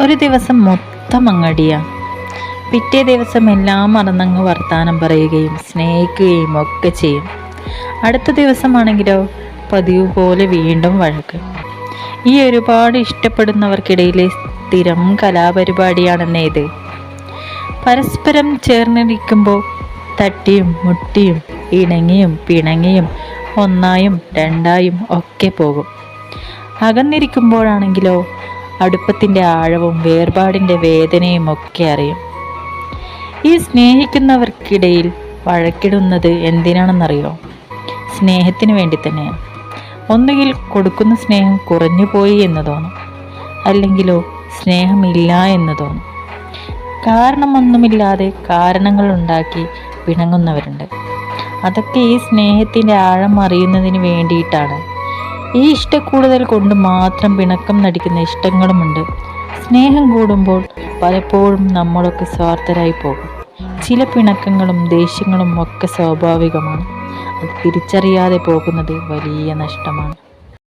ഒരു ദിവസം മൊത്തം അങ്ങടിയാണ് പിറ്റേ ദിവസം എല്ലാം മറന്നങ്ങ് വർത്താനം പറയുകയും സ്നേഹിക്കുകയും ഒക്കെ ചെയ്യും. അടുത്ത ദിവസമാണെങ്കിലോ പതിവ് പോലെ വീണ്ടും വഴക്ക്. ഈ ഒരുപാട് ഇഷ്ടപ്പെടുന്നവർക്കിടയിലെ സ്ഥിരം കലാപരിപാടിയാണെന്നേ ഇത്. പരസ്പരം ചേർന്നിരിക്കുമ്പോൾ തട്ടിയും മുട്ടിയും ഇണങ്ങിയും പിണങ്ങിയും ഒന്നായും രണ്ടായും ഒക്കെ പോകും. അകന്നിരിക്കുമ്പോഴാണെങ്കിലോ അടുപ്പത്തിന്റെ ആഴവും വേർപാടിന്റെ വേദനയും ഒക്കെ അറിയും. ഈ സ്നേഹിക്കുന്നവർക്കിടയിൽ വഴക്കിടുന്നത് എന്തിനാണെന്നറിയോ? സ്നേഹത്തിന് വേണ്ടി തന്നെയാണ്. ഒന്നുകിൽ കൊടുക്കുന്ന സ്നേഹം കുറഞ്ഞു പോയി എന്ന് തോന്നും അല്ലെങ്കിലോ സ്നേഹമില്ല എന്ന് തോന്നും. കാരണമൊന്നുമില്ലാതെ കാരണങ്ങൾ ഉണ്ടാക്കി പിണങ്ങുന്നവരുണ്ട്. അതൊക്കെ ഈ സ്നേഹത്തിന്റെ ആഴം അറിയുന്നതിന് വേണ്ടിയിട്ടാണ്. ഈ ഇഷ്ടക്കൂടുതൽ കൊണ്ട് മാത്രം പിണക്കം നടിക്കുന്ന ഇഷ്ടങ്ങളുമുണ്ട്. സ്നേഹം കൂടുമ്പോൾ പലപ്പോഴും നമ്മളൊക്കെ സ്വാർത്ഥരായി പോകും. ചില പിണക്കങ്ങളും ദേഷ്യങ്ങളും ഒക്കെ സ്വാഭാവികമാണ്. അത് തിരിച്ചറിയാതെ പോകുന്നത് വലിയ നഷ്ടമാണ്.